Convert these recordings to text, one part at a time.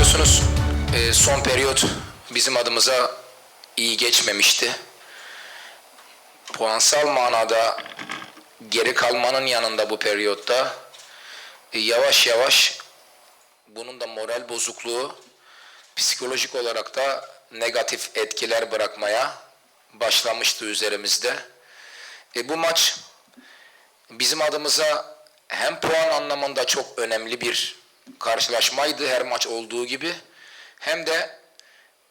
Biliyorsunuz e, son periyot bizim adımıza iyi geçmemişti. Puansal manada geri kalmanın yanında bu periyotta e, yavaş yavaş bunun da moral bozukluğu psikolojik olarak da negatif etkiler bırakmaya başlamıştı üzerimizde. E, bu maç bizim adımıza hem puan anlamında çok önemli bir karşılaşmaydı her maç olduğu gibi hem de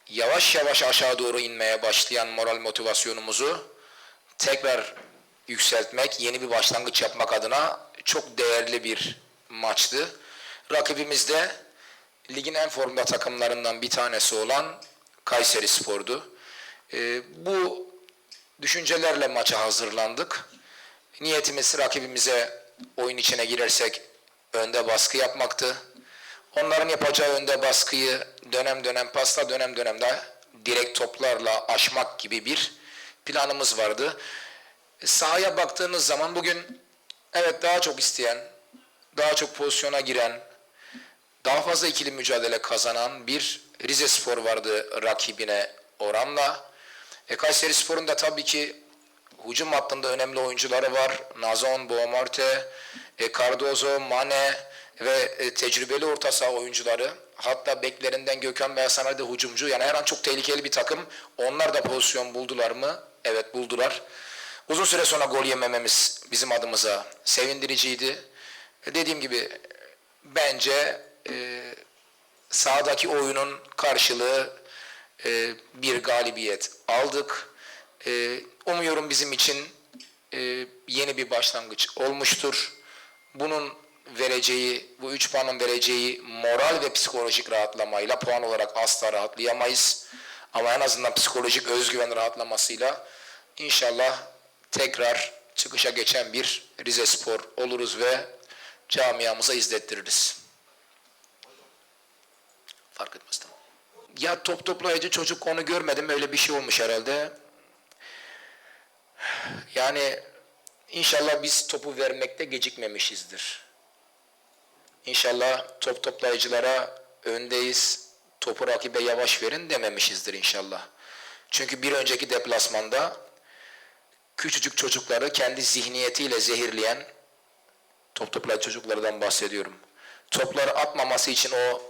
yavaş yavaş aşağı doğru inmeye başlayan moral motivasyonumuzu tekrar yükseltmek, yeni bir başlangıç yapmak adına çok değerli bir maçtı. Rakibimiz de ligin en formda takımlarından bir tanesi olan Kayseri Spor'du. Ee, bu düşüncelerle maça hazırlandık. Niyetimiz rakibimize oyun içine girersek önde baskı yapmaktı. Onların yapacağı önde baskıyı dönem dönem pasla dönem dönem de direkt toplarla aşmak gibi bir planımız vardı. Sahaya baktığınız zaman bugün evet daha çok isteyen, daha çok pozisyona giren, daha fazla ikili mücadele kazanan bir Rize Spor vardı rakibine oranla. E, Kayseri Spor'un da tabii ki hücum hattında önemli oyuncuları var. Nazon, Boamarte, e, Cardozo, Mane ve e, tecrübeli orta saha oyuncuları. Hatta beklerinden Gökhan ve Hasan Ali hücumcu. Yani her an çok tehlikeli bir takım. Onlar da pozisyon buldular mı? Evet buldular. Uzun süre sonra gol yemememiz bizim adımıza sevindiriciydi. E, Dediğim gibi bence e, sahadaki oyunun karşılığı e, bir galibiyet aldık. E, umuyorum bizim için e, yeni bir başlangıç olmuştur. Bunun vereceği, bu üç puanın vereceği moral ve psikolojik rahatlamayla puan olarak asla rahatlayamayız. Ama en azından psikolojik özgüven rahatlamasıyla inşallah tekrar çıkışa geçen bir Rize Spor oluruz ve camiamıza izlettiririz. Fark etmez tamam. Ya top toplayıcı çocuk onu görmedim öyle bir şey olmuş herhalde. Yani inşallah biz topu vermekte gecikmemişizdir. İnşallah top toplayıcılara öndeyiz, topu rakibe yavaş verin dememişizdir inşallah. Çünkü bir önceki deplasmanda küçücük çocukları kendi zihniyetiyle zehirleyen top toplayıcı çocuklardan bahsediyorum. Topları atmaması için o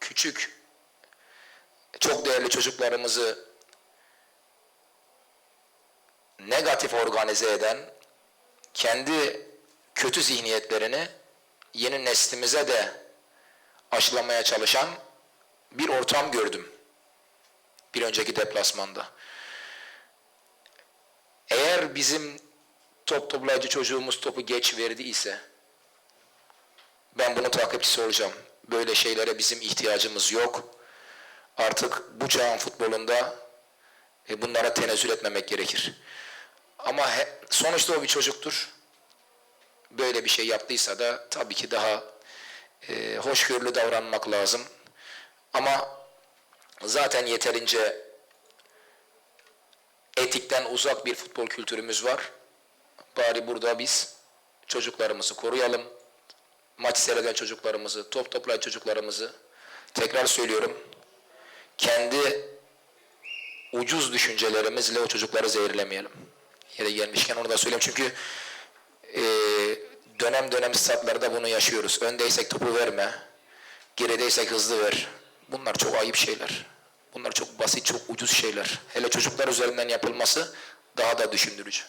küçük çok değerli çocuklarımızı negatif organize eden, kendi kötü zihniyetlerini yeni neslimize de aşılamaya çalışan bir ortam gördüm. Bir önceki deplasmanda. Eğer bizim top toplayıcı çocuğumuz topu geç verdi ise ben bunu takipçisi olacağım. Böyle şeylere bizim ihtiyacımız yok. Artık bu çağın futbolunda e, bunlara tenezzül etmemek gerekir. Ama sonuçta o bir çocuktur. Böyle bir şey yaptıysa da tabii ki daha e, hoşgörülü davranmak lazım. Ama zaten yeterince etikten uzak bir futbol kültürümüz var. Bari burada biz çocuklarımızı koruyalım. Maç seyreden çocuklarımızı, top toplayan çocuklarımızı tekrar söylüyorum. Kendi ucuz düşüncelerimizle o çocukları zehirlemeyelim. Yere gelmişken onu da söyleyeyim çünkü e, dönem dönem statlarda bunu yaşıyoruz. Öndeysek topu verme, gerideysek hızlı ver. Bunlar çok ayıp şeyler. Bunlar çok basit, çok ucuz şeyler. Hele çocuklar üzerinden yapılması daha da düşündürücü.